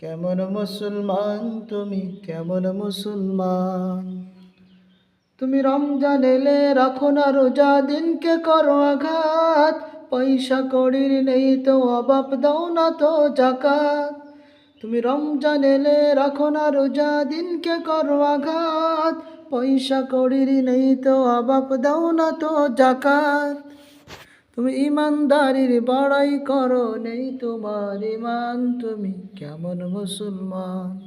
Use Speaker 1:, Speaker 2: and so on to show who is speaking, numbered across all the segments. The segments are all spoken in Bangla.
Speaker 1: কেমন মুসলমান, তুমি কেমন মুসলমান? তুমি রমজান এলে রাখো না রোজা, দিনকে করো আঘাত। পয়সা কড়ির নেই তো অবাব দাও না তো জাকাত। তুমি রমজান এলে রাখো না রোজা, দিনকে করো আঘাত। পয়সা কড়ির নেই তো অবাব দাও না তো জাকাত। তুমি ইমানদারির বড়াই করো, নেই তোমার ইমান। তুমি কেমন মুসলমান?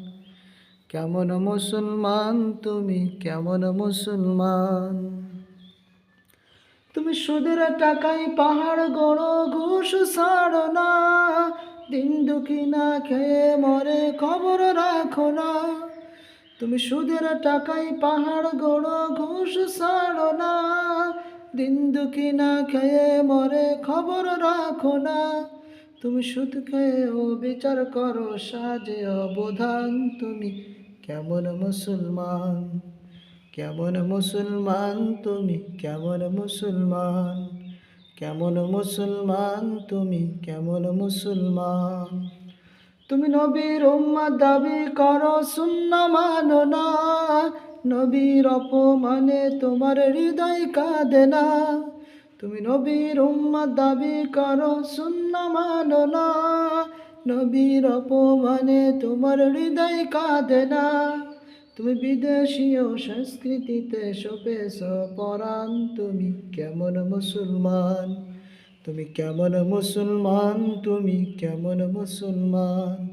Speaker 1: কেমন মুসলমান? তুমি কেমন মুসলমান? তুমি সুদের টাকায় পাহাড় গড়ো, ঘুষ ছাড়ো না। দিন দুঃখী না খেয়ে মরে খবর রাখো না। তুমি সুদের টাকায় পাহাড় গড়ো, ঘুষ ছাড়ো না। দিন দুঃখী না খেয়ে মরে খবর রাখো না। তুমি সুদ খেয়েও বিচার করো, সাজে অবধান। তুমি কেমন মুসলমান? কেমন মুসলমান? তুমি কেমন মুসলমান? কেমন মুসলমান? তুমি কেমন মুসলমান? তুমি নবীর উম্মা দাবি করো শূন্য মানো না। নবীর অপমানে তোমার হৃদয় কাঁদে না। তুমি নবীর উম্মা দাবি করো শূন্য মানো না। নবীর অপমানে তোমার হৃদয় কাঁদে না। তুমি বিদেশীয় সংস্কৃতিতে সপেছ পরাণ, তুমি কেমন মুসলমান? তুমি কেমন মুসলমান? তুমি কেমন মুসলমান?